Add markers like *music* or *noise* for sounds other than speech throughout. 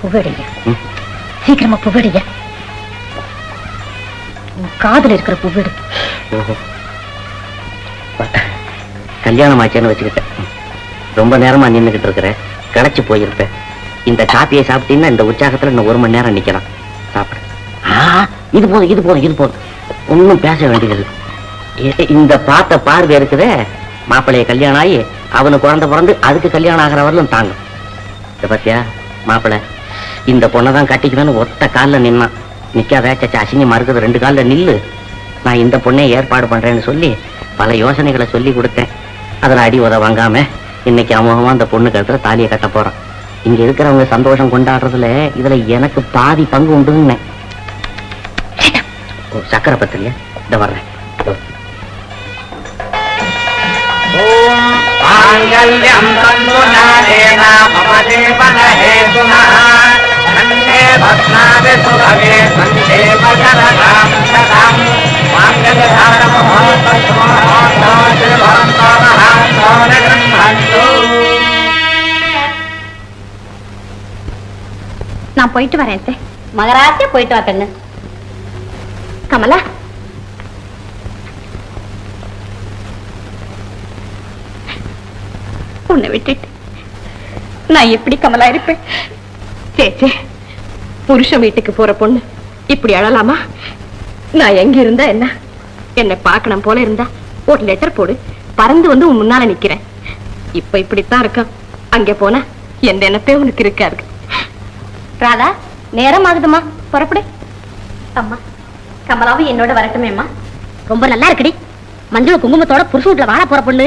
புகழிய. சீக்கிரமா புகழிய. காதல் இருக்கிற புகடு கல்யாணம் ஆச்சேன்னு வச்சுக்கிட்டேன். ரொம்ப நேரமா நின்னுகிட்டு இருக்கிறேன் கிடைச்சு போயிருப்பேன் இந்த காப்பியை சாப்பிட்டீங்கன்னா இந்த உற்சாகத்துல இன்னும் ஒரு மணி நேரம் நிக்கலாம். சாப்பிடு. இது போதும் இது போதும் இது போதும். ஒன்றும் பேச வேண்டியதில்லை. இந்த பார்த்த பார்வை இருக்குதே மாப்பிள்ளைய கல்யாணம் ஆகி அவனுக்கு குழந்தை பிறந்து அதுக்கு கல்யாணம் ஆகிற வரலும் தாங்கும். பாத்தியா மாப்பிள்ளை? இந்த பொண்ணை தான் கட்டிக்கணும்னு ஒத்த காலில் நின்னான். நிக்காத சச்சா அசிங்கமா மறுக்குது ரெண்டு காலில் நில்லு. நான் இந்த பொண்ணை ஏற்பாடு பண்றேன்னு சொல்லி பல யோசனைகளை சொல்லி கொடுத்தேன். அதில் அடி உத வாங்காம இன்னைக்கு அமோகமா அந்த பொண்ணு கழுத்துல தாலியை கட்ட போறான். இங்க இருக்கிறவங்க சந்தோஷம் கொண்டாடுறதுல இதுல எனக்கு பாதி பங்கு உண்டுன்னு ஓ சக்கரை பத்திரியா? இதை வர்றேன். இதோ. माङ्गल्यम् तन्नुनादेन मम जीवनहेतुनः कण्ठे भस्मादि सुभगे कण्ठे मकरदां शतम् माङ्गल्यधारणमहोत्सवमहोत्सवतिर्भवन्तमहान्तोनगृह्णन्तु நான் போயிட்டு வரேன் அத்தை. மகராசியா போயிட்டு வா கண்ணு கமலா உன்னை விட்டுட்டு. நான் எப்படி கமலா இருப்பேன்? சேச்சே புருஷன் வீட்டுக்கு போற பொண்ணு இப்படி அழலாமா? நான் எங்க இருந்தா என்ன? என்னை பார்க்கணும் போல இருந்தா ஒரு லெட்டர் போடு. பறந்து வந்து உன் முன்னால நிக்கிறேன். இப்ப இப்படித்தான் இருக்கான் அங்க போனா எந்த நினைப்பே உனக்கு இருக்காது. ராதா நேரம் ஆகுதுமா? புறப்படு. அம்மா கமலாவும் என்னோட வரட்டுமேம்மா. ரொம்ப நல்லா இருக்குடி. மஞ்சள் குங்குமத்தோட புருஷ வீட்டுல வாழ போற பொண்ணு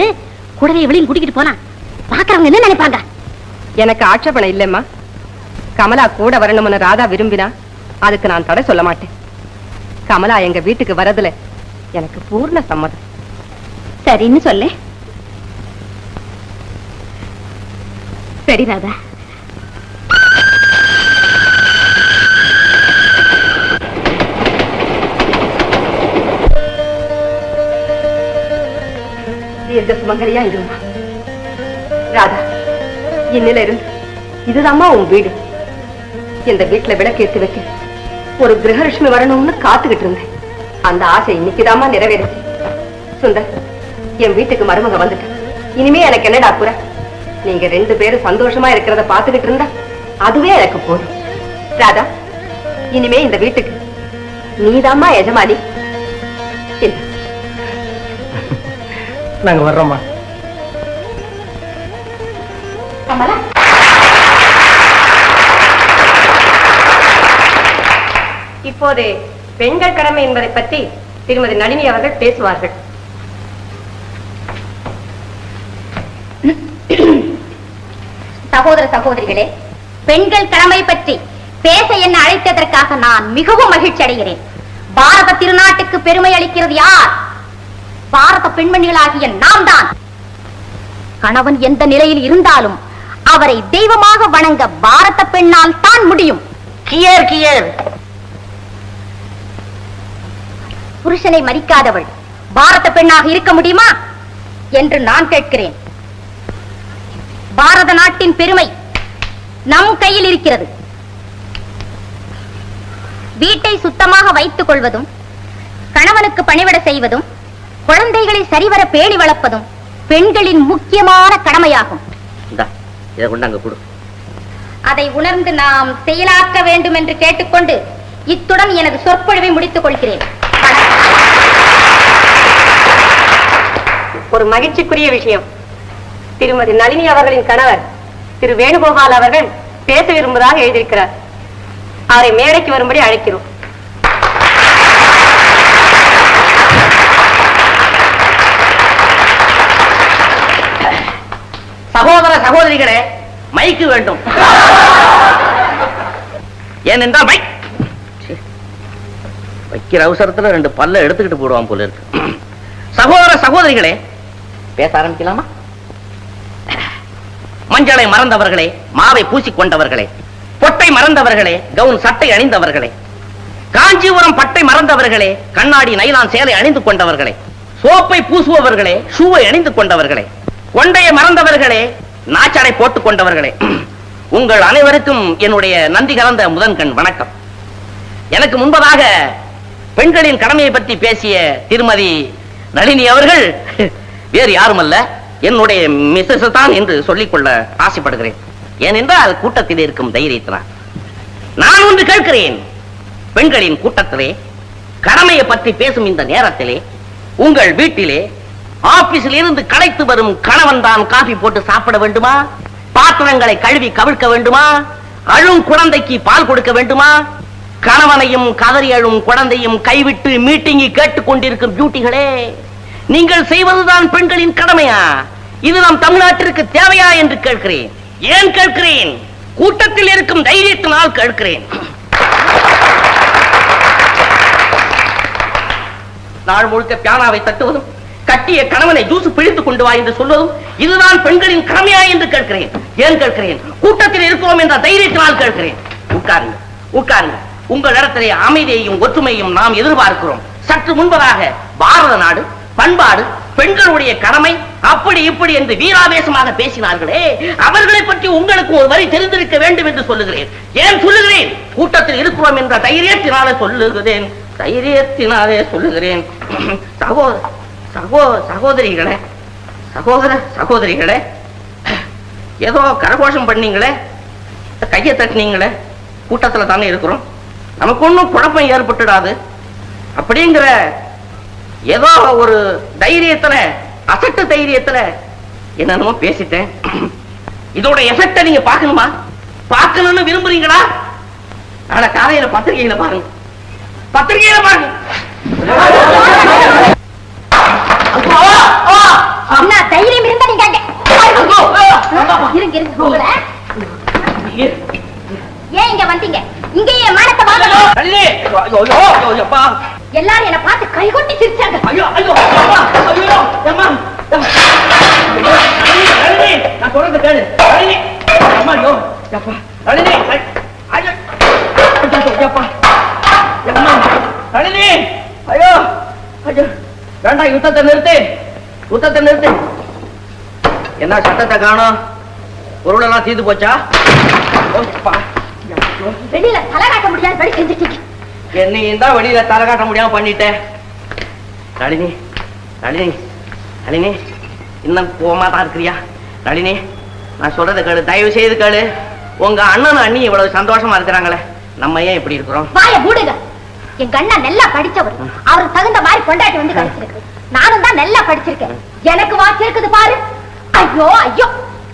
கூடவே இவளையும் கூட்டிக்கிட்டு போனா பாக்குறவங்க என்ன நினைப்பாங்க? எனக்கு ஆட்சேபணம் இல்லைம்மா. கமலா கூட வரணும்னு ராதா விரும்பினா அதுக்கு நான் தடை சொல்ல மாட்டேன். கமலா எங்க வீட்டுக்கு வரதுல எனக்கு பூர்ண சம்மதம். சரின்னு சொல்லு. சரி ராதா. தீர்க்க சுமங்கலியா இருமா? ராதா இன்னில இருந்து இதுதாம்மா உன் வீடு. இந்த வீட்டுல விளக்கேத்தி வைக்க ஒரு கிரகலட்சுமி வரணும்னு காத்துக்கிட்டு இருந்தேன். அந்த ஆசை இன்னைக்குதாம்மா நிறைவேறுச்சு சுந்தர் என் வீட்டுக்கு மருமக வந்துட்டேன் இனிமே எனக்கு என்னடா குறை? நீங்க ரெண்டு பேரும் சந்தோஷமா இருக்கிறத பாத்துக்கிட்டு இருந்தா அதுவே எனக்கு போதும். ராதா இனிமே இந்த வீட்டுக்கு நீதாம்மா எஜமானி. நாங்க வர்றோம்மா. கமலா. இப்போது பெண்கள் கடமை என்பதை பற்றி திருமதி நளினி அவர்கள் பேசுவார்கள். சகோதர சகோதரிகளே பெண்கள் கடமை பற்றி பேச என்ன அழைத்ததற்காக நான் மிகவும் மகிழ்ச்சி அடைகிறேன். பாரத திருநாட்டுக்கு பெருமை அளிக்கிறது யார்? பாரத பெண்மணிகளாகிய நாம் தான் கணவன் எந்த நிலையில் இருந்தாலும் அவரை தெய்வமாக வணங்க பாரத பெண்ணால் தான் முடியும். கியர் கியர். புருஷனை மதிக்காதவள் பாரத பெண்ணாக இருக்க முடியுமா? என்று நான் கேட்கிறேன். பாரத நாட்டின் பெருமை நம் கையில் இருக்கிறது. வீட்டை சுத்தமாக வைத்துக் கொள்வதும் கணவனுக்கு பணிவிட செய்வதும் குழந்தைகளை சரிவர பேணி வளர்ப்பதும் பெண்களின் முக்கியமான கடமையாகும். இதை கொண்டு அங்க கொடு. அதை உணர்ந்து நாம் செயலாக்க வேண்டும் என்று கேட்டுக்கொண்டு இத்துடன் எனது சொற்பொழிவை முடித்துக் கொள்கிறேன். ஒரு மகிழ்ச்சிக்குரிய விஷயம். திருமதி நளினி அவர்களின் கணவர் திரு வேணுகோபால் அவர்கள் பேச விரும்புவதாக எழுதியிருக்கிறார். அவரை மேடைக்கு வரும்படி அழைக்கிறோம். சகோதரிகளே மைக்கு வேண்டும். ஏனென்றால் மைக் வைக்கிற அவசரத்துல ரெண்டு பல்ல எடுத்துக்கிட்டு போடுவான் போல இருக்கு. சகோதர சகோதரிகளே பேச ஆரம்பிக்கலாமா? மஞ்சளை மறந்தவர்களே மாவை பூசிக்கொண்டவர்களே பொட்டை மறந்தவர்களே கவுன் சட்டை அணிந்தவர்களே காஞ்சிபுரம் பட்டை மறந்தவர்களே கண்ணாடி நைலான் சேலை அணிந்து கொண்டவர்களே சோப்பை பூசுபவர்களே ஷூவை அணிந்து கொண்டவர்களே கொண்டையை மறந்தவர்களே நாச்சடை போட்டுக் கொண்டவர்களே உங்கள் அனைவருக்கும் என்னுடைய நந்தி கலந்த முதன்கண் வணக்கம். எனக்கு முன்பதாக பெண்களின் கடமையை பற்றி பேசிய திருமதி நளினி அவர்கள் வேறு யாருமல்ல என்னுடைய மிஸ்ஸஸ் தான் என்று சொல்லிக்கொள்ள ஆசைப்படுகிறேன். ஏனென்றால் கூட்டத்தில் இருக்கும் தைரியத்தினால். நான் ஒன்று கேட்கிறேன் பெண்களின் கூட்டத்திலே கடமையை பற்றி பேசும் இந்த நேரத்திலே உங்கள் வீட்டிலே ஆபீஸில் இருந்து களைத்து வரும் கணவன் தான் காபி போட்டு சாப்பிட வேண்டுமா? பாத்திரங்களை கழுவி கவிழ்க்க வேண்டுமா? அழும் குழந்தைக்கு பால் கொடுக்க வேண்டுமா? கணவனையும் கதறி அழும் குழந்தையும் கைவிட்டு மீட்டிங்கி கேட்டுக் கொண்டிருக்கும் டியூட்டிகளே நீங்கள் செய்வதுதான் பெண்களின் கடமையா? இது நம் தமிழ்நாட்டிற்கு தேவையா என்று கேட்கிறேன். ஏன் கேட்கிறேன்? கூட்டத்தில் இருக்கும் தைரியத்தினால் கேட்கிறேன். நாள் முழுக்க பியானாவை தட்டுவதும் கட்டிய கணவனை ஜூஸ் பிழித்துக் கொண்டு வா என்று சொல்வதும் இதுதான் பெண்களின் கடமையா என்று கேட்கிறேன். ஏன் கேட்கிறேன்? கூட்டத்தில் இருக்கிறோம் என்ற தைரியத்தினால் கேட்கிறேன். உட்காருங்க உட்காருங்க. உங்கள் இடத்திலே அமைதியையும் ஒற்றுமையும் நாம் எதிர்பார்க்கிறோம். சற்று முன்பதாக பாரத நாடு பண்பாடு பெண்களுடைய கடமை அப்படி இப்படி என்று வீராவேசமாக பேசினார்களே. அவர்களை பற்றி உங்களுக்கு ஒரு வரி தெரிந்திருக்க வேண்டும் என்று சொல்லுகிறேன். ஏன் சொல்லுகிறேன்? கூட்டத்தில் இருக்கிறோம் என்ற தைரியத்தினாலே சொல்லுகிறேன். தைரியத்தினாலே சொல்லுகிறேன். *clears throat* சகோதரர் சகோ சகோதரிகளே சகோதர சகோதரிகளே ஏதோ கரகோஷம் பண்ணீங்களே கையை தட்டினீங்களே கூட்டத்தில் தானே இருக்கிறோம். நமக்கு ஒன்றும் குழப்பம் ஏற்பட்டுடாது. அப்படிங்கிற ஏதோ ஒரு தைரியத்துல அசட்டு தைரியத்தில் என்னென்னமோ பேசிட்டேன். இதோட எஃபெக்டை நீங்க பார்க்கணுமா? பார்க்கணும்னு விரும்புறீங்களா? நாளை காலையில பத்திரிகையில பாருங்க. பத்திரிகையில பாருங்க. என்ன தைரியம் இருந்தா நீங்க. இருங்க இருங்க. ஏன் இங்க வந்தீங்க? இங்கேயே மானத்தை வாங்கணும். எல்லாரும் என்ன பார்த்து கைகொட்டி சிரிச்சாங்க. ஐயோ, ஐயோ, அப்பா, ஐயோ, அம்மா, அம்மா. நான் சொல்றது கேளு. அம்மா, ஐயோ, அப்பா, ஐயோ, ஐயோ, அப்பா, அம்மா, நளினி, ஐயோ, ஐயோ, வேண்டாம் யுத்தத்தை நிறுத்து யுத்தத்தை நிறுத்து என்ன சட்டத்தை காணோம்? பொருளெல்லாம் தீர்ந்து போச்சா. வெளியில தலை காட்ட முடியாது என்னையும் தான் வெளியில தலை காட்ட முடியாம பண்ணிட்டேன் நளினி நளினி நளினி இன்னும் கோமா தான் இருக்கிறியா? நளினி நான் சொல்றதை கேளு தயவு செய்து கேளு. உங்க அண்ணனும் அண்ணி இவ்வளவு சந்தோஷமா இருக்கிறாங்களே. நம்ம ஏன் இப்படி இருக்கிறோம்? வாய மூடுங்க. எங்க அண்ணா நல்லா படிச்சவர். அவருக்கு தகுந்த மாதிரி கொண்டாட்டி வந்து கிடைச்சிருக்கு நானும் தான் நல்லா படிச்சிருக்கேன். எனக்கு வாட்சி இருக்குது பாரு. ஐயோ ஐயோ.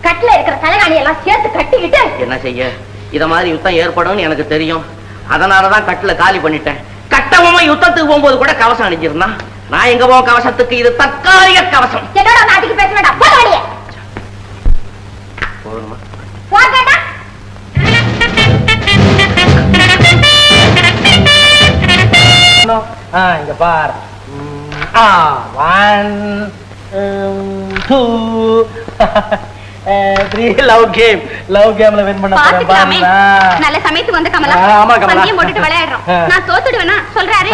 கட்டில இருக்கிற தலைகாணி எல்லாம் சேர்த்து கட்டிக்கிட்டு. என்ன செய்ய? இத மாதிரி யுத்தம் ஏற்படும்னு எனக்கு தெரியும். அதனாலதான் கட்டுல காலி பண்ணிட்டேன். கட்டவமா யுத்தத்துக்கு போகும்போது கூட கவசம் அணிஞ்சிருந்தான் நான் எங்க போவோம் கவசத்துக்கு? இது தற்காலிக கவசம். என்னோட நாட்டுக்கு பேச வேண்டாம். போக போகடா ஆ இங்க பார். ஆ one two three love game love கேம்ல வின் பண்ண போறேன். பாத்துக்கலாமே பாருங்களா நல்ல சமயத்துக்கு வந்து கமலா. ஆ, ஆமா, கமலா. பந்தயம் போட்டுட்டு விளையாடுறோம். ஆ. நான் தோத்துடுவேனா? சொல்றாரு.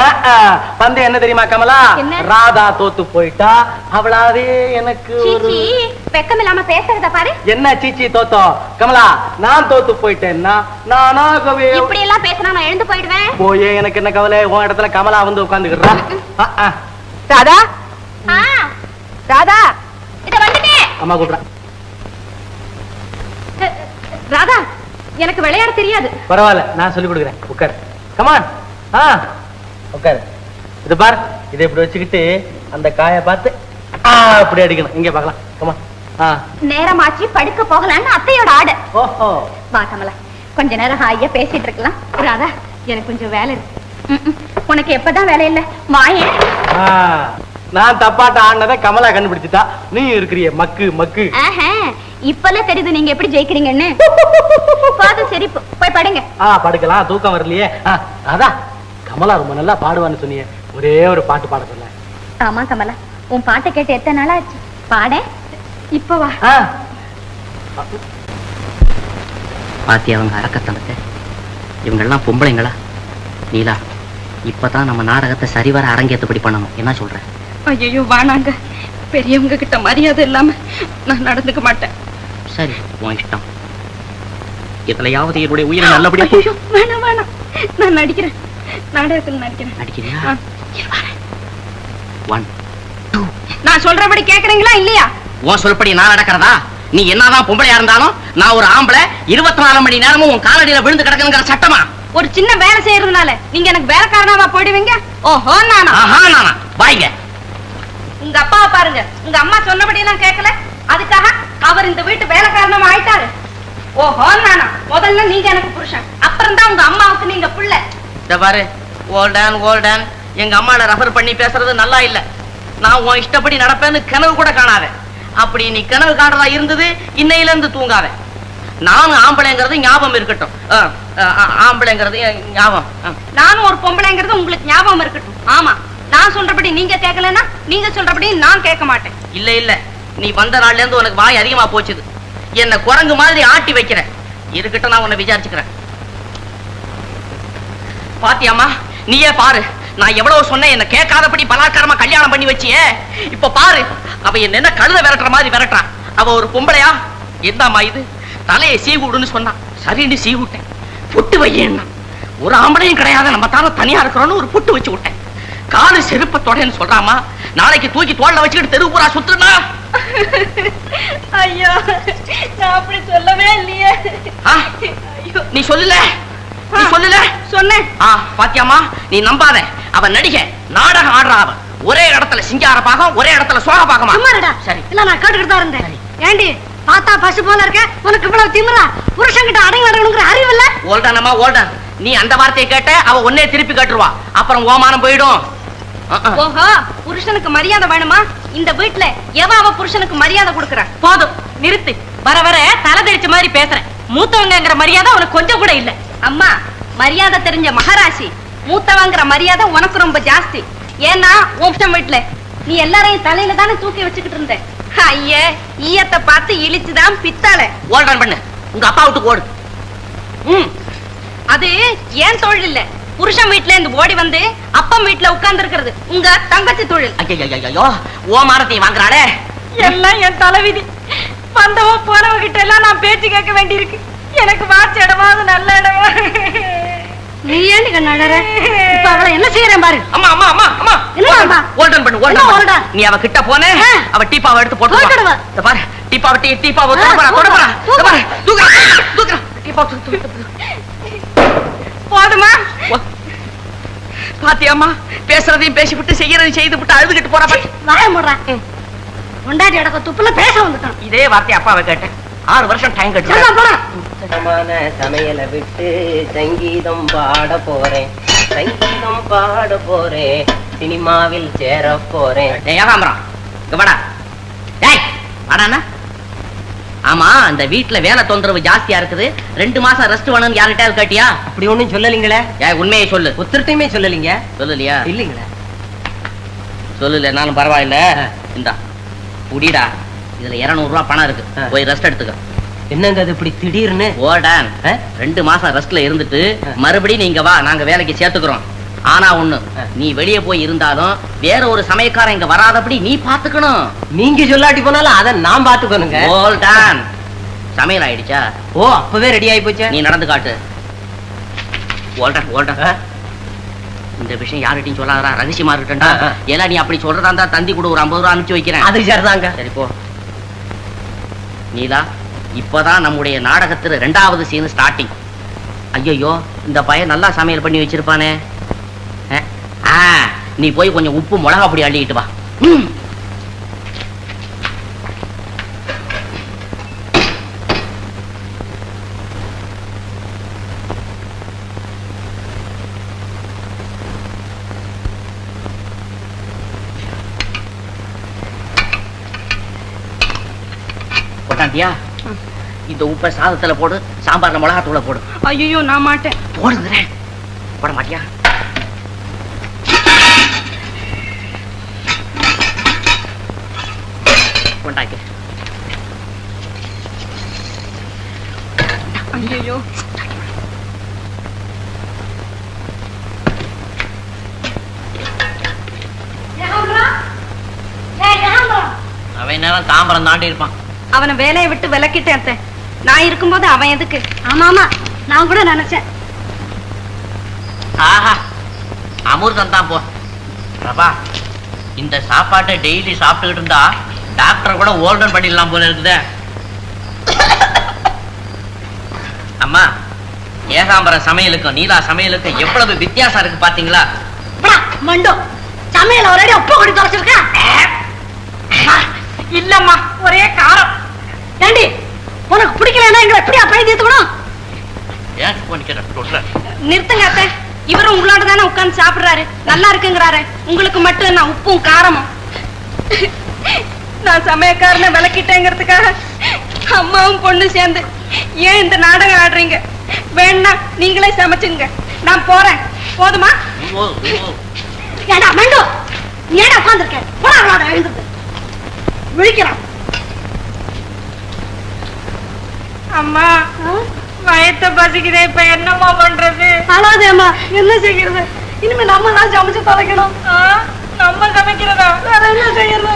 பந்தயம் என்ன தெரியுமா கமலா? ராதா தோத்து போயிட்டா. அவளாவே எனக்கு ஒரு- சீச்சி வெக்கம் இல்லாம பேசுறத பாரு. என்ன சீச்சி தோத்தோ? கமலா நான் தோத்து போயிட்டேன்னா நானாகவே இப்படி எல்லாம் பேசினா நான் எழுந்து போயிடுவேன். போயே எனக்கு என்ன கவலை? உன் இடத்துல கமலா வந்து உட்காந்துக்கிறா. ராதா? ராதா? இத வந்துட்டேன் அம்மா கூப்பிடுறேன் ராதா எனக்கு விளையாட தெரியாது. பரவாயில்ல நான் சொல்லி கொடுக்குறேன். உட்கார். கமான் ஆ. உட்கார். இது பார் இதை இப்படி வச்சுக்கிட்டு அந்த காயை பார்த்து ஆ இப்படி அடிக்கணும். இங்க பார்க்கலாம். கமான் நேரமாச்சு படுக்க போகலான்னு அத்தையோட ஆடு. ஓஹோ. வா கமலா கொஞ்ச நேரம் ஹாயா பேசிட்டு இருக்கலாம். ராதா எனக்கு கொஞ்சம் வேலை இருக்கு. உனக்கு எப்பதான் வேலை இல்ல? ஆ, நான் தப்பாட்ட ஆடினதை கமலா கண்டுபிடிச்சிட்டா. நீ இருக்கிறிய மக்கு மக்கு. ஆஹா, இப்பெல்லாம் தெரியுது நீங்க எப்படி ஜெயிக்கிறீங்கன்னு. பாது சரி போய் படுங்க. ஆ படுக்கலாம் தூக்கம் வரலையே. அதான் கமலா ரொம்ப நல்லா பாடுவான்னு சொன்னியே. ஒரே ஒரு பாட்டு பாட சொல்ல. ஆமா கமலா. உன் பாட்டை கேட்டு எத்தனை நாள் ஆச்சு? பாட. இப்ப வா. ஆ. பாத்தி அவங்க அரக்கத்தனத்தை இவங்கெல்லாம் பொம்பளைங்களா? நீலா இப்பதான் நம்ம நாடகத்தை சரிவர அரங்கேற்றபடி பண்ணணும். என்ன சொல்ற? ஐயோ வானாங்க பெரியவங்க கிட்ட மரியாதை இல்லாம நான் நடந்துக்க மாட்டேன். சரி உன் இஷ்டம். எதுலையாவது என்னுடைய உயிரை நல்லபடியா வேணாம் வேணாம். நான் நடிக்கிறேன். நாடகத்தில் நடிக்கிறேன். அடிக்கிறியா ஆ. ஒன் நான் சொல்றபடி கேக்குறீங்களா இல்லையா? உன் சொல்படி நான் நடக்கிறதா? நீ என்னதான் பொம்பளையா இருந்தாலும் நான் ஒரு ஆம்பளை இருபத்தி நாலு மணி நேரமும் உன் காலடியில விழுந்து கிடக்கணுங்கிற சட்டமா? ஒரு சின்ன வேலை செய்யறதுனால நீங்க எனக்கு வேலைக்காரனாவா போயிடுவீங்க? ஓஹோ நானா? நானா. வாங்க உங்க அப்பாவை பாருங்க. உங்க அம்மா சொன்னபடி எல்லாம் கேட்கல அதுக்காக அவர் இந்த வீட்டு வேலைக்காரனமா ஆயிட்டாரு. ஓஹோ நானா. முதல்ல நீங்க எனக்கு புருஷன். அப்புறம் தான் உங்க அம்மாவுக்கு நீங்க புள்ள. இந்த பாரு. ஓல்டன் ஓல்டன் எங்க அம்மால ரெஃபர் பண்ணி பேசுறது நல்லா இல்ல. நான் உன் இஷ்டப்படி நடப்பேன்னு கனவு கூட காணாத. அப்படி நீ கனவு காண்றதா இருந்தது இன்னையில இருந்து தூங்காத. நானும் ஆம்பளைங்கிறது ஞாபகம் இருக்கட்டும். ஆம்பளைங்கிறது ஞாபகம். நானும் ஒரு பொம்பளைங்கிறது உங்களுக்கு ஞாபகம் இருக்கட்டும். ஆமா. நான் சொல்றபடி நீங்க கேட்கலன்னா நீங்க சொல்றபடி நான் கேட்க மாட்டேன். இல்ல இல்ல. நீ வந்த நாள்ல இருந்து உனக்கு வாய் அதிகமா போச்சுது. என்ன குரங்கு மாதிரி ஆட்டி வைக்கிற இருக்கட்டும் நான் உன்னை விசாரிச்சுக்கிறேன். பாத்தியாமா நீயே பாரு. நான் எவ்வளவு சொன்னேன் என்ன கேட்காதபடி பலாத்காரமா கல்யாணம் பண்ணி வச்சியே. இப்ப பாரு. அவ என்ன கழுத விரட்டுற மாதிரி விரட்டுறான் அவ ஒரு பொம்பளையா? என்னம்மா இது? தலையை சீவுடுன்னு சொன்னான். சரின்னு சீவிட்டேன் புட்டு வையேன்னா. ஒரு ஆம்பளையும் கிடையாது. நம்ம தானே தனியா இருக்கிறோம்னு ஒரு புட்டு வச்சு விட்டேன். காலு செருப்பத்தோடன்னு சொல்றாமா? நாளைக்கு தூக்கி தோல்ல வச்சுக்கிட்டு தெருவு பூரா சுத்துனா ஐயோ நான் அப்படி சொல்லவே இல்லையே? நீ சொல்லல. நீ சொல்லல. சொன்னேன். ஆ பாத்தியாமா நீ நம்பாத. அவன் நடிகை நாடகம் ஆடுறா அவன் ஒரே இடத்துல சிங்கார பாகம் ஒரே இடத்துல சோக பாகமா? சரி. இல்ல நான் கேட்டுக்கிட்டு தான் இருந்தேன். ஏண்டி? பார்த்தா பசு போல இருக்க. உனக்கு இவ்வளவு திமிரா? புருஷன்கிட்ட அடங்கி அடங்கணுங்கிற அறிவு இல்ல ஓல்டானம்மா ஓல்டன். நீ அந்த வார்த்தையை கேட்ட அவ ஒன்னே திருப்பி கேட்டுருவா. அப்புறம் ஓமானம் போயிடும். ஓஹோ புருஷனுக்கு மரியாதை வேணுமா? இந்த வீட்ல எவ அவ புருஷனுக்கு மரியாதை கொடுக்கற? போதும் நிறுத்து. வர வர தலை தெரிச்ச மாதிரி பேசுறேன். மூத்தவங்கங்கிற மரியாதை உனக்கு கொஞ்சம் கூட இல்ல. அம்மா மரியாதை தெரிஞ்ச மகாராசி. மூத்தவங்கிற மரியாதை உனக்கு ரொம்ப ஜாஸ்தி. ஏன்னா உன் வீட்ல நீ எல்லாரையும் தலையில தானே தூக்கி வச்சுக்கிட்டு இருந்த. ஐயே ஈயத்தை பார்த்து இழிச்சுதான் பித்தாள. ஓல்டன் பண்ணு. உங்க அப்பா விட்டு ஓடு. ம். அது ஏன் தொழில் இல்ல? புருஷன் வீட்ல இருந்து ஓடி வந்து அப்பம் வீட்ல உட்கார்ந்து இருக்கிறது உங்க தங்கச்சி தொழில். ஐயோ ஓமானத்தை வாங்குறாளே. எல்லாம் என் தலைவிதி. வந்தவ போனவ கிட்ட எல்லாம் நான் பேச்சு கேட்க வேண்டியிருக்கு. எனக்கு வாட்ச இடமாவது நல்ல இடமா? நீ ஏன் கண்ணாடற இப்ப அவளை என்ன செய்யறேன் பாரு. அம்மா அம்மா அம்மா அம்மா. என்ன பண்ணு நீ அவ கிட்ட போனே. அவ டீப்பாவை எடுத்து போட்டு போட்டுடுவா. இந்த பாரு டீப்பாவை டீ டீப்பாவை. இந்த பாரு தூக்குறா தூக்குறா. தூக்கு போதுமா? வா. பாத்தியாம்மா பேசுறதையும் பேசிவிட்டு செய்யறதையும் செய்து விட்டு அழுதுகிட்டு போறா பாரு. வாய முடுறேன் கொண்டாடி அடக்க துப்புல பேச வந்துட்டான். இதே வார்த்தை அப்பாவை கேட்டேன். ஆறு வருஷம் டைம் சரிதான் கட்டு போடா. சுத்தமான சமையலை விட்டு சங்கீதம் பாட போறேன். சங்கீதம் பாட போறேன். சினிமாவில் சேர போறேன் ஏகாம்பரம் வாடா. டேய் வாடாண்ணா ஆமா அந்த வீட்ல வேலை தொந்தரவு ஜாஸ்தியா இருக்குது. ரெண்டு மாசம் ரெஸ்ட் வேணும்னு யார்கிட்டயாவது கேட்டியா? அப்படி ஒண்ணும் சொல்லலீங்களே? ஏய் உண்மையை சொல்லு. ஒத்துருட்டையுமே சொல்லலீங்க? சொல்லலையா? இல்லீங்களே. சொல்லலைனாலும் பரவாயில்ல. ஆ. இந்தா குடிடா. இதுல 200 ரூபாய் பணம் இருக்கு. போய் ரெஸ்ட் எடுத்துக்க. என்னங்க அது இப்படி திடீர்னு? ஓடான். ஆ? ரெண்டு மாசம் ரெஸ்ட்ல இருந்துட்டு. மறுபடியும் நீங்க வா நாங்க வேலைக்கு சேர்த்துக்கிறோம். ஆனா ஒண்ணு. நீ வெளியே போய் இருந்தாலும் வேற ஒரு சமயக்காரன் இங்க வராதபடி நீ பாத்துக்கணும். நீங்க சொல்லாட்டி போனாலும் அதை நான் பாத்துக்கணுங்க. சமையல் ஆயிடுச்சா? ஓ அப்பவே ரெடி ஆயி போச்சே. நீ நடந்து காட்டு? இந்த விஷயம் யார்கிட்டயும் சொல்லாதடா ரகசியமா ஆ. ஏன்னா நீ அப்படி சொல்றதா இருந்தா தந்தி கூட ஒரு ஐம்பது ரூபா அனுப்பிச்சு வைக்கிறேன். அது சரிதாங்க. சரி போ. நீலா இப்பதான் நம்முடைய நாடகத்துல ரெண்டாவது சீன் ஸ்டார்டிங் ஐயோ இந்த பையன் நல்லா சமையல் பண்ணி வச்சிருப்பானே. நீ போய் கொஞ்சம் உப்பு மிளகா பொடி அள்ளிக்கிட்டு வா. இந்த உப்பை சாதத்துல போடு சாம்பார்ல மிளகா தூளை போடு. ஐயோ நான் மாட்டேன். போடுங்கிறேன். போட மாட்டியா? ஐயோ. அவன் நேரம் தாம்பரம் தாண்டி இருப்பான். அவனை வேலையை விட்டு விலக்கிட்டேன் அத்தை. நான் இருக்கும்போது அவன் எதுக்கு? ஆமா ஆமா. நான் கூட நினைச்சேன். ஆஹா. அமிர்தம் தான் போ. பிரபா இந்த சாப்பாட்டை டெய்லி சாப்பிட்டுக்கிட்டு இருந்தா டாக்டர் கூட ஓல்டன் பண்ணிடலாம் போல இருக்குதே அம்மா ஏகாம்பர சமையலுக்கும் நீலா சமையலுக்கும் எவ்வளவு வித்தியாசம் இருக்கு பாத்தீங்களா? மண்டோ சமையல் ஒரே உப்பு கொடி தொலைச்சிருக்கேன் இல்லம்மா ஒரே காரம். ஏண்டி உனக்கு பிடிக்கலன்னா எங்களை எப்படியா பழி தீர்த்துக்கணும்? நிறுத்துங்க அத்தை. இவரும் உங்களோட தானே உட்கார்ந்து சாப்பிடுறாரு. நல்லா இருக்குங்கிறாரு. உங்களுக்கு மட்டும் நான் உப்பும் காரமும்? நான் சமயக்காரனை விளக்கிட்டேங்கிறதுக்காக அம்மாவும் பொண்ணு சேர்ந்து ஏன் இந்த நாடகம் ஆடுறீங்க? வேணா நீங்களே சமைச்சுங்க நான் போறேன். போதுமா. ஏண்டா மண்டோ நீ ஏடா உட்காந்துருக்க போடா அவளோட எழுந்துட்டு விழிக்கிறான் அம்மா வயத்த பசிக்குதே இப்ப என்னம்மா பண்றது? அழாதேம்மா என்ன செய்கிறது இனிமே நம்ம தான் சமைச்சு தொலைக்கணும். நம்ம சமைக்கிறதா? வேற என்ன செய்யறது?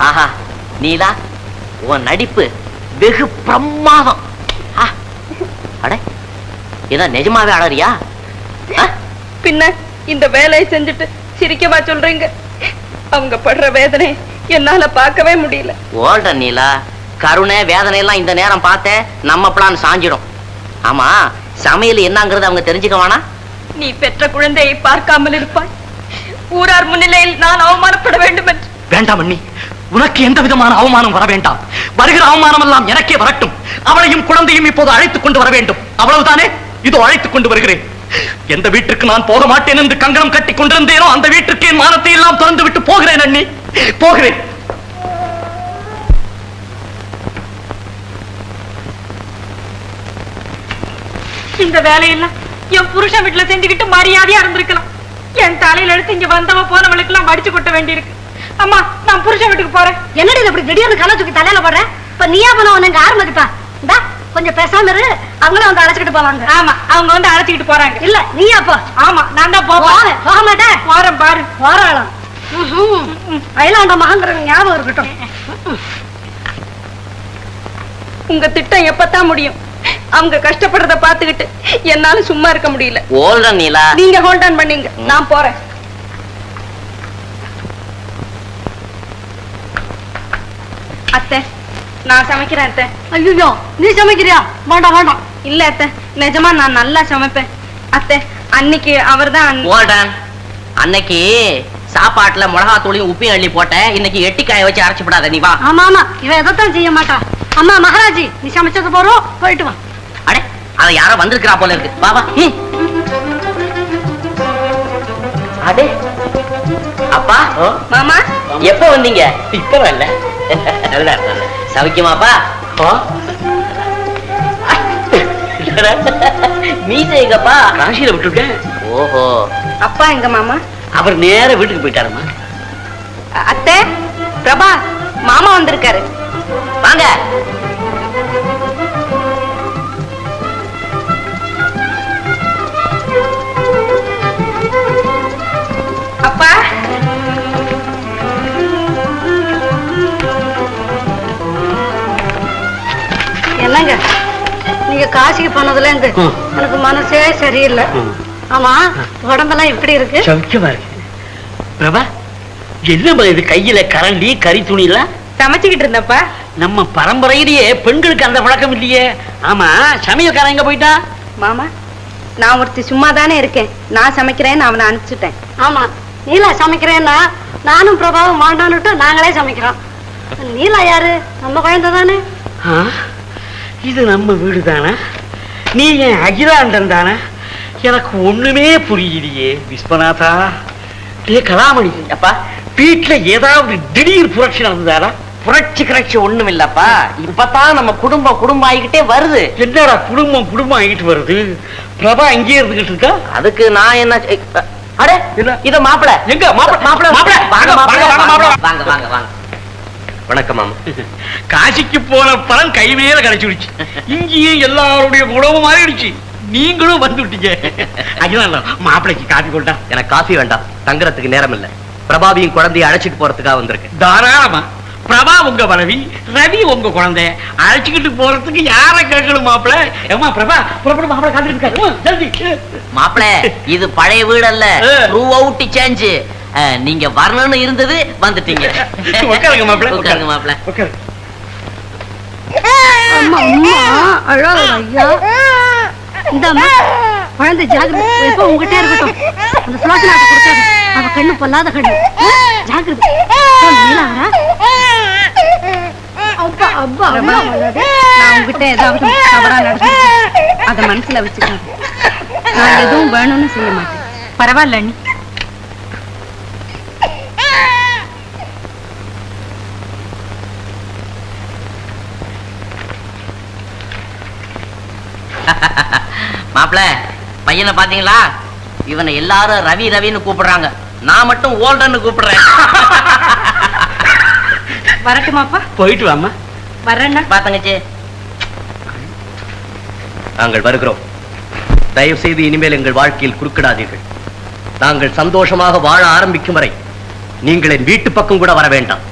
ஆஹா நீலா உன் நடிப்பு வெகு பிரமாதம். அட இதான் நிஜமாவே அழறியா? பின்ன இந்த வேலையை செஞ்சுட்டு சிரிக்கவா சொல்றீங்க? அவங்க படுற வேதனை என்னால பார்க்கவே முடியல. ஓல்ற நீலா கருணை வேதனை எல்லாம் இந்த நேரம் பார்த்த நம்ம பிளான் சாஞ்சிடும். ஆமா சமையல் என்னங்கிறது அவங்க தெரிஞ்சுக்க வேணா நீ பெற்ற குழந்தையை பார்க்காமல் இருப்பாய். ஊரார் முன்னிலையில் நான் அவமானப்பட வேண்டும் என்று வேண்டாம் அண்ணி உனக்கு எந்த விதமான அவமானம் வர வேண்டாம். வருகிற அவமானம் எல்லாம் எனக்கே வரட்டும். அவளையும் குழந்தையும் இப்போது அழைத்துக் கொண்டு வர வேண்டும். அவ்வளவுதானே? இதோ அழைத்துக் கொண்டு வருகிறேன். எந்த வீட்டுக்கு நான் போக மாட்டேன் என்று கங்கணம் கட்டி கொண்டிருந்தேனோ அந்த வீட்டுக்கு என் மானத்தை எல்லாம் திறந்து விட்டு போகிறேன் அண்ணி. போகிறேன். இந்த வேலையெல்லாம் என் புருஷன் வீட்டுல செஞ்சுக்கிட்டு மரியாதையா இருந்திருக்கலாம். என் தலையில எடுத்து இங்க வந்தவ போனவளுக்கு எல்லாம் மடிச்சு கொட்ட வேண்டியிருக்கு. அம்மா நான் புருஷன் வீட்டுக்கு போறேன். என்னடி இது இப்படி திடீர்னு கலை தூக்கி தலையில போடுற? இப்ப நீயா பண்ண உனக்கு யார் மதிப்பா? இந்தா கொஞ்சம் பேசாம இரு. அவங்களும் வந்து அழைச்சிக்கிட்டு போவாங்க ஆமா அவங்க வந்து அழைச்சிக்கிட்டு போறாங்க. இல்ல நீயா போ? ஆமா நான் தான் போறேன் போவேன் போக மாட்டேன். போறேன் பாரு. போறாளாம் அயலாண்ட மகங்கிற ஞாபகம் இருக்கட்டும். உங்க திட்டம் எப்பதான் முடியும்? அவங்க கஷ்டப்படுறத பாத்துக்கிட்டு என்னால சும்மா இருக்க முடியல. நீங்க ஹோல்ட் ஆன் பண்ணீங்க. நான் போறேன். அத்தை நான் சமைக்கிறேன் அத்தை. ஐயோ நீ சமைக்கிறியா? வேண்டாம் வேண்டாம். இல்ல அத்தை நிஜமா நான் நல்லா சமைப்பேன். அத்தை அன்னைக்கு அவர்தான் அன்- ஓல்டன் அன்னைக்கு சாப்பாட்டுல மிளகாத்தூளையும் உப்பையும் அள்ளி போட்டேன். இன்னைக்கு எட்டிக்காய வச்சு அரைச்சு விடாத நீ வா. ஆமா ஆமா. இவ எதைத்தான் செய்ய மாட்டா. அம்மா மகாராஜி நீ சமைச்சது போறோம் போயிட்டு வா. அடே அத யாரோ வந்திருக்கிறா போல இருக்கு. வா வா. அடே அப்பா மாமா. எப்ப வந்தீங்க? இப்ப வரல நல்லா நல்லா சவிக்குமாப்பா மீசை எங்கப்பா? காசியில விட்டுட்டேன் ஓஹோ. அப்பா எங்க மாமா? அவர் நேர வீட்டுக்கு போயிட்டாருமா. அத்தை பிரபா மாமா வந்திருக்காரு. வாங்க. காசிக்கு போனதுல இருந்து ம். எனக்கு மனசே சரியில்லை. ஆமா உடம்பெல்லாம் எப்படி இருக்கு? சௌக்கியமா இருக்கு. பிரபா என்னம்மா இது கையில கரண்டி கறி துணிலாம் சமைச்சுக்கிட்டு இருந்தப்பா. நம்ம பரம்பரையிலேயே பெண்களுக்கு அந்த பழக்கம் இல்லையே. ஆமா சமையல்காரன் எங்க போயிட்டா? மாமா நான் ஒருத்தி சும்மா தானே இருக்கேன். நான் சமைக்கிறேன்னு அவனை அனுப்பிச்சுட்டேன். ஆமா நீலா சமைக்கிறேன்னா நானும் பிரபாவும் வாண்டான்னுட்டு நாங்களே சமைக்கிறோம். நீலா யாரு? நம்ம குழந்தை தானே ஆ, இது நம்ம வீடு தானே? நீ என் அகிலாண்டன் தானே? எனக்கு ஒண்ணுமே புரியலையே விஸ்வநாதா. ஏ கலாமணி. அப்பா. வீட்டுல ஏதாவது திடீர் புரட்சி நடந்ததாடா? புரட்சி கிரட்சி ஒண்ணும் இல்லப்பா இப்பதான் நம்ம குடும்பம் குடும்பம் ஆகிக்கிட்டே வருது. என்னடா குடும்பம் குடும்பம் ஆகிட்டு வருது? பிரபா இங்கே இருந்துகிட்டு இருக்கா? அதுக்கு நான் என்ன அடே? இத மாப்பிள. எங்க? மாப்பிள மாப்பிள மாப்பிள. வாங்க வாங்க. வாங்க வாங்க வாங்க. வணக்கம் மாமா. *laughs* காசிக்கு போன பலன் கை மேல கிடைச்சிடுச்சு இங்கேயே எல்லாருடைய உணவு மாறிடுச்சு. நீங்களும் வந்துட்டீங்க *laughs* அகிலாண்டம் மாப்பிளைக்கு காப்பி கொண்டா. எனக்கு காஃபி வேண்டாம். தங்குறதுக்கு நேரம் இல்ல பிரபாவியும் குழந்தைய அழைச்சிட்டு போறதுக்காக வந்திருக்கேன். தாராளமா. பிரபா உங்க மனைவி ரவி உங்க குழந்தை. அழைச்சுக்கிட்டு போறதுக்கு யார கேட்கணும் மாப்பிள? ஏமா பிரபா புறப்படும் மாப்பிள காத்துட்டு இருக்காரு உம், ஜல்தி. மாப்பிள இது பழைய வீடு அல்ல. த்ரூ அவுட் சேஞ்ச் நீங்க வரணும்னு இருந்தது வந்துட்டீங்க. உட்காருங்க மாப்பிள உட்காருங்க மாப்பிள உட்காரு. அம்மா அம்மா அழாத ஐயா. இந்தாம்மா குழந்தை ஜாகிரதை எப்போ உங்ககிட்ட இருக்கட்டும். அந்த சுலாசி நாட்டை கொடுக்காது. அவ கண்ணு பொல்லாத கண்ணு. ஜாகிரதை ஓ, நீலாவரா? அப்பா, அப்பா, அம்மா, நான் உங்ககிட்ட ஏதாவது தவறா நடந்துருக்கேன். அத மனசுல வச்சுக்காத. நான் எதுவும் வேணும்னு செய்ய மாட்டேன். பரவாயில்ல அண்ணி மாப்பிள பையனை பாத்தீங்களா இவனை எல்லாரும் ரவி ரவின்னு கூப்பிடுறாங்க. நான் மட்டும் ஓல்டன்னு கூப்பிடுறேன். வரட்டுமாப்பா போயிட்டு வாமா வரேன்னா? பாத்தங்கச்சி நாங்கள் வருகிறோம். தயவு செய்து இனிமேல் எங்கள் வாழ்க்கையில் குறுக்கிடாதீர்கள். நாங்கள் சந்தோஷமாக வாழ ஆரம்பிக்கும் வரை நீங்கள் என் வீட்டு பக்கம் கூட வர வேண்டாம்.